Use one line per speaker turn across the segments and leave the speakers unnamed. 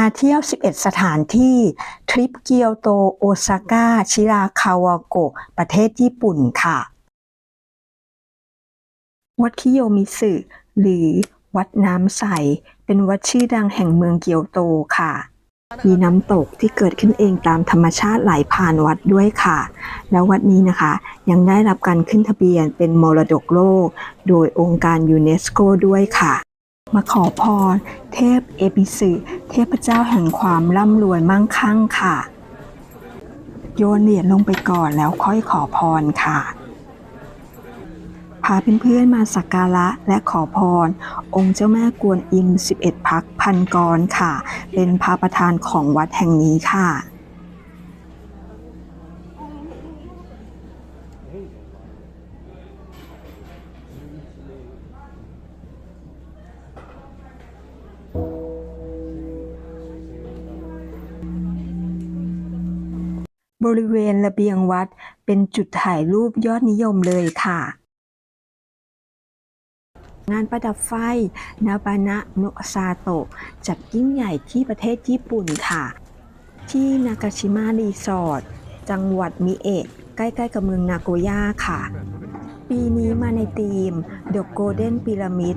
าเที่ยว 11 สถานที่ ทริปเกียวโต โอซาก้า ชิราคาวาโกะ ประเทศญี่ปุ่นค่ะ วัดคิโยมิสึหรือวัดน้ำใส เป็นวัดชื่อดังแห่งเมืองเกียวโตค่ะ มีน้ำตกที่เกิดขึ้นเองตามธรรมชาติไหลผ่านวัดด้วยค่ะ แล้ววัดนี้นะคะยังได้รับการขึ้นทะเบียนเป็นมรดกโลก โดยองค์การยูเนสโกด้วยค่ะ มาขอพร เทพเอปิสึเทพเจ้าแห่งความร่ำรวยมั่งคั่งค่ะ โยนเหรียญลงไปก่อนแล้วค่อยขอพรค่ะ พาเพื่อนๆมาสักการะและขอพร องค์เจ้าแม่กวนอิม 11 พักพันกรค่ะ เป็นพระประธานของวัดแห่งนี้ค่ะ บริเวณระเบียงวัดเป็นจุดถ่ายรูปยอดนิยมเลยค่ะ งานประดับไฟ นาบานะโนซาโตะจัดยิ่งใหญ่ที่ประเทศญี่ปุ่นค่ะ ที่นากาชิมะรีสอร์ทจังหวัดมิเอะใกล้ๆกับเมืองนาโกย่าค่ะ ปีนี้มาในธีม The Golden Pyramid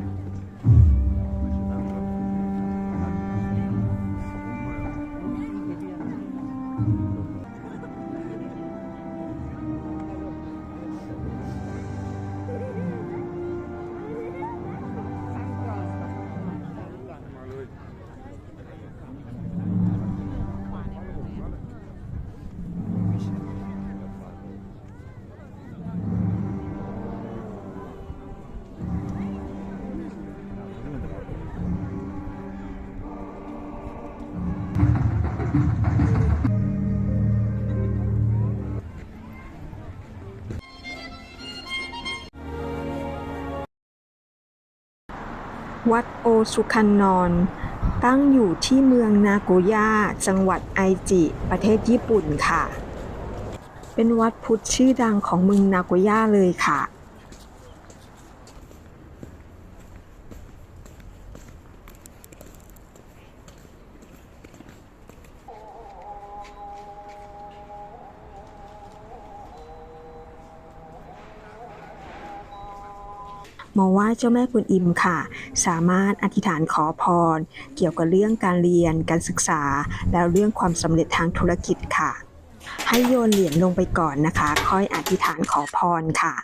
วัดโอซุคันนอนตั้งอยู่ที่เมืองนาโกย่า จังหวัดไอจิ ประเทศญี่ปุ่นค่ะ เป็นวัดพุทธชื่อดังของเมืองนาโกย่าเลยค่ะ มาไหว้เจ้าแม่กุนอิมค่ะ สามารถอธิษฐานขอพร เกี่ยวกับเรื่องการเรียน การศึกษา แล้วเรื่องความสำเร็จทางธุรกิจค่ะ ให้โยนเหรียญลงไปก่อนนะคะ ค่อยอธิษฐานขอพรค่ะ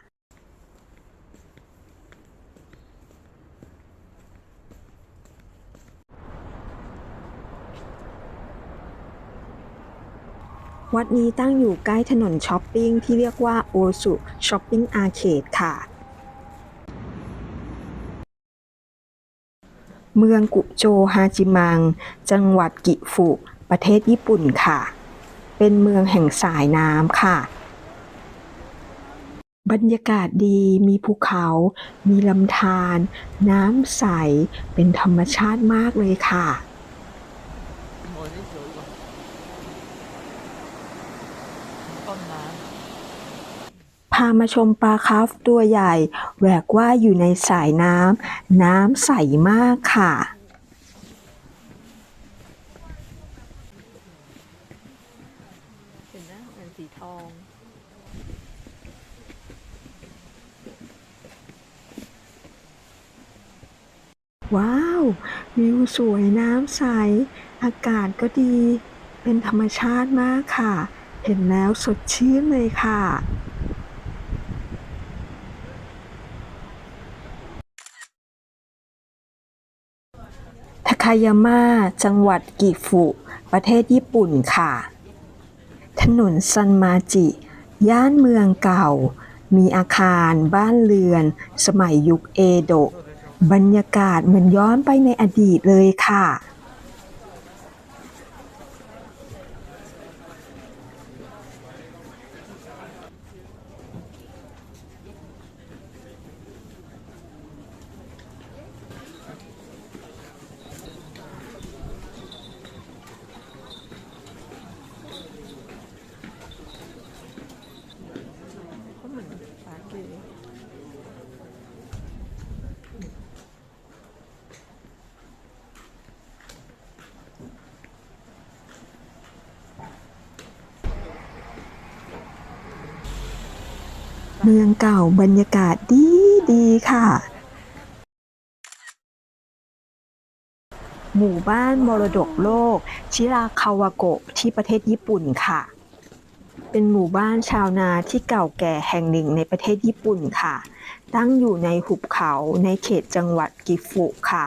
วัดนี้ตั้งอยู่ใกล้ถนนช้อปปิ้งที่เรียกว่าโอสุช้อปปิ้งอาร์เคดค่ะ เมืองกุโจฮาจิมัง จังหวัดกิฟุ ประเทศญี่ปุ่นค่ะ เป็นเมืองแห่งสายน้ำค่ะ บรรยากาศดี มีภูเขา มีลำธาร น้ำใส เป็นธรรมชาติมากเลยค่ะ
ต้นน้
พามาชมปลาคาร์ฟตัวใหญ่ แหวกว่ายอยู่ในสายน้ำ น้ำใสมากค่ะำ
เห็นนะเป็นสีทอง
ว้าว วิวสวยน้ำใส อากาศก็ดี เป็นธรรมชาติมากค่ะ เห็นแล้วสดชื่นเลยค่ะ คายาม่าจังหวัดกิฟุ ประเทศญี่ปุ่นค่ะ ถนนซันมาจิ ย่านเมืองเก่า มีอาคารบ้านเรือน สมัยยุคเอโดะ บรรยากาศเหมือนย้อนไปในอดีตเลยค่ะ
เมือ
งเก่าบรรยากาศดีดีค่ะ หมู่บ้านมรดกโลก ชิราคาวาโกะที่ประเทศญี่ปุ่นค่ะ เป็นหมู่บ้านชาวนาที่เก่าแก่แห่งหนึ่งในประเทศญี่ปุ่นค่ะ ตั้งอยู่ในหุบเขาในเขตจังหวัดกิฟุค่ะ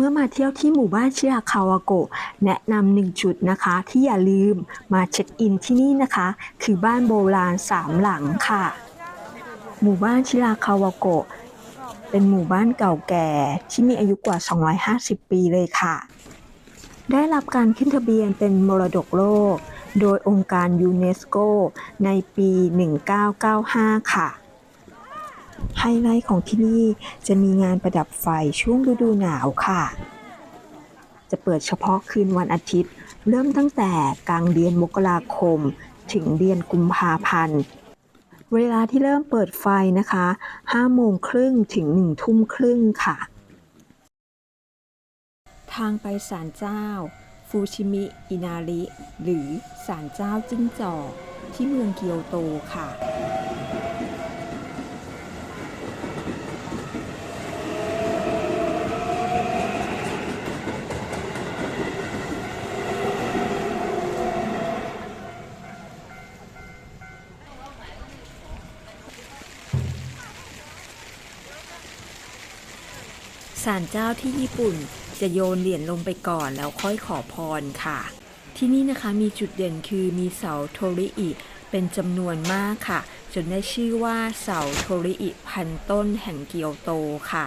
เมื่อมาเที่ยวที่หมู่บ้านชิราคาวาโกะแนะนำหนึ่งจุดนะคะ ที่อย่าลืมมาเช็คอินที่นี่นะคะ คือบ้านโบราณสามหลังค่ะ หมู่บ้านชิราคาวาโกะเป็นหมู่บ้านเก่าแก่ที่มีอายุกว่า 250 ปีเลยค่ะ ได้รับการขึ้นทะเบียนเป็นมรดกโลก โดยองค์การยูเนสโกในปี 1995 ค่ะ ไฮไลท์ของที่นี่จะมีงานประดับไฟช่วงฤดูหนาวค่ะ จะเปิดเฉพาะคืนวันอาทิตย์ เริ่มตั้งแต่กลางเดือนมกราคม ถึงเดือนกุมภาพันธ์ เวลาที่เริ่มเปิดไฟนะคะ5โมงครึ่งถึง1ทุ่มครึ่งค่ะ ทางไปศาลเจ้า ฟูชิมิ อินาริ หรือศาลเจ้าจิ้งจอกที่เมืองเกียวโตค่ะ ศาลเจ้าที่ญี่ปุ่น จะโยนเหรียญลงไปก่อนแล้วค่อยขอพรค่ะ ที่นี่นะคะมีจุดเด่นคือมีเสาโทริอิเป็นจำนวนมากค่ะ จนได้ชื่อว่าเสาโทริอิพันต้นแห่งเกียวโตค่ะ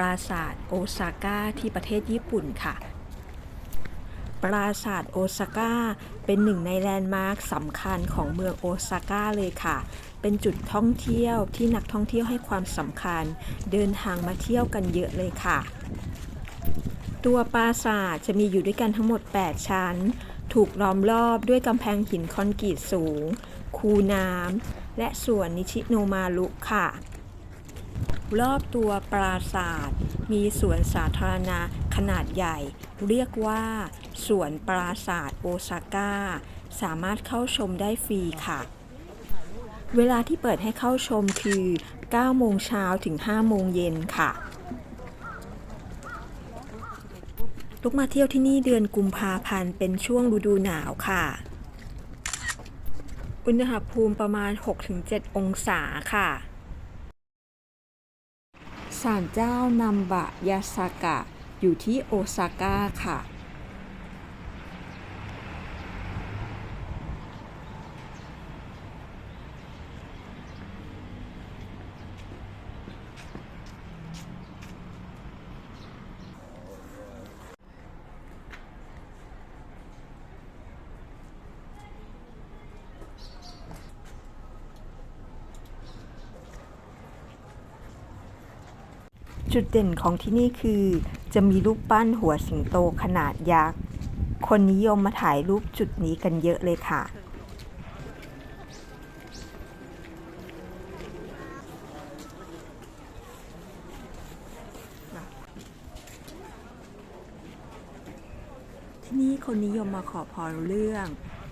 ปราสาทโอซาก้าที่ประเทศญี่ปุ่นค่ะ ปราสาทโอซาก้าเป็นหนึ่งในแลนด์มาร์คสำคัญของเมืองโอซาก้าเลยค่ะ เป็นจุดท่องเที่ยวที่นักท่องเที่ยวให้ความสำคัญ เดินทางมาเที่ยวกันเยอะเลยค่ะ ตัวปราสาทจะมีอยู่ด้วยกันทั้งหมด 8 ชั้น ถูกล้อมรอบด้วยกำแพงหินคอนกรีตสูง คูน้ำและสวนนิชิโนมารุค่ะ รอบตัวปราสาทมีสวนสาธารณะขนาดใหญ่ เรียกว่า สวนปราสาทโอซาก้า สามารถเข้าชมได้ฟรีค่ะ เวลาที่เปิดให้เข้าชมคือ 9 โมงเช้าถึง 5 โมงเย็นค่ะลูกมาเที่ยวที่นี่เดือนกุมภาพันธ์เป็นช่วงฤดูหนาวค่ะ อุณหภูมิประมาณ 6-7 องศาค่ะ ศาลเจ้านัมบะยาสากะ อยู่ที่โอซาก้าค่ะ จุดเด่นของที่นี่คือ จะมีรูปปั้นหัวสิงโตขนาดยักษ์ คนนิยมมาถ่ายรูปจุดนี้กันเยอะเลยค่ะ ที่นี่คนนิยมมาขอพรเรื่อง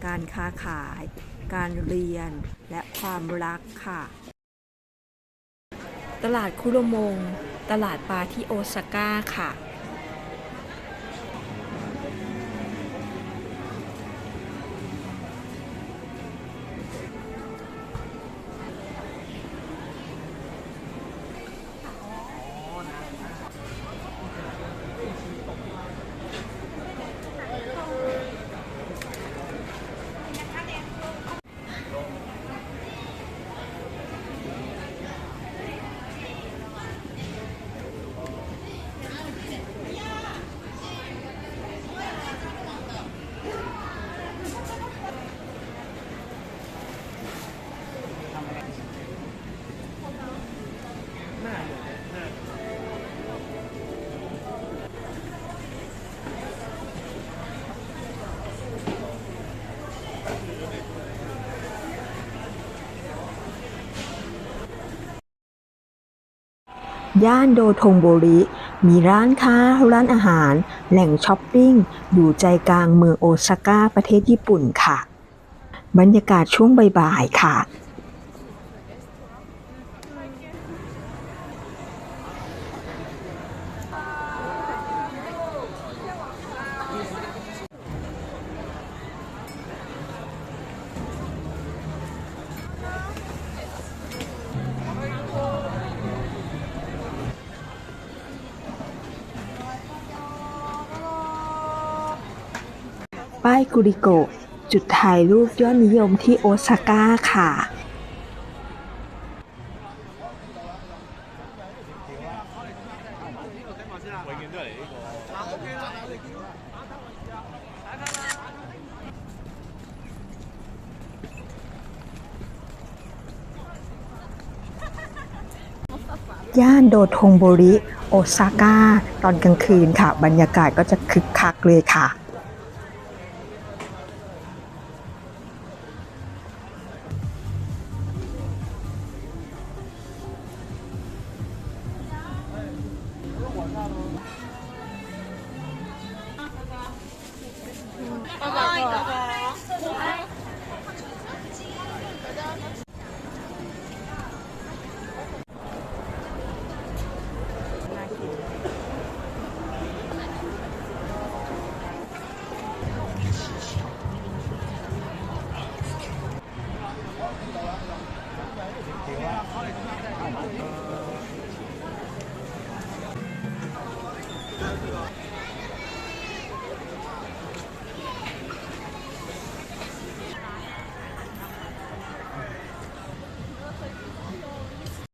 การค้าขาย การเรียน และความรักค่ะ ตลาดคุโรมง ตลาดปลาที่โอซาก้าค่ะ ย่านโดโทงโบริ มีร้านค้า ร้านอาหาร แหล่งช้อปปิ้ง อยู่ใจกลางเมืองโอซาก้าประเทศญี่ปุ่นค่ะ บรรยากาศช่วงบ่ายๆค่ะ ป้ายกุริโกะ จุดถ่ายรูปยอดนิยมที่โอซาก้าค่ะ ย่านโดทงโบริ โอซาก้า ตอนกลางคืนค่ะ บรรยากาศก็จะคึกคักเลยค่ะ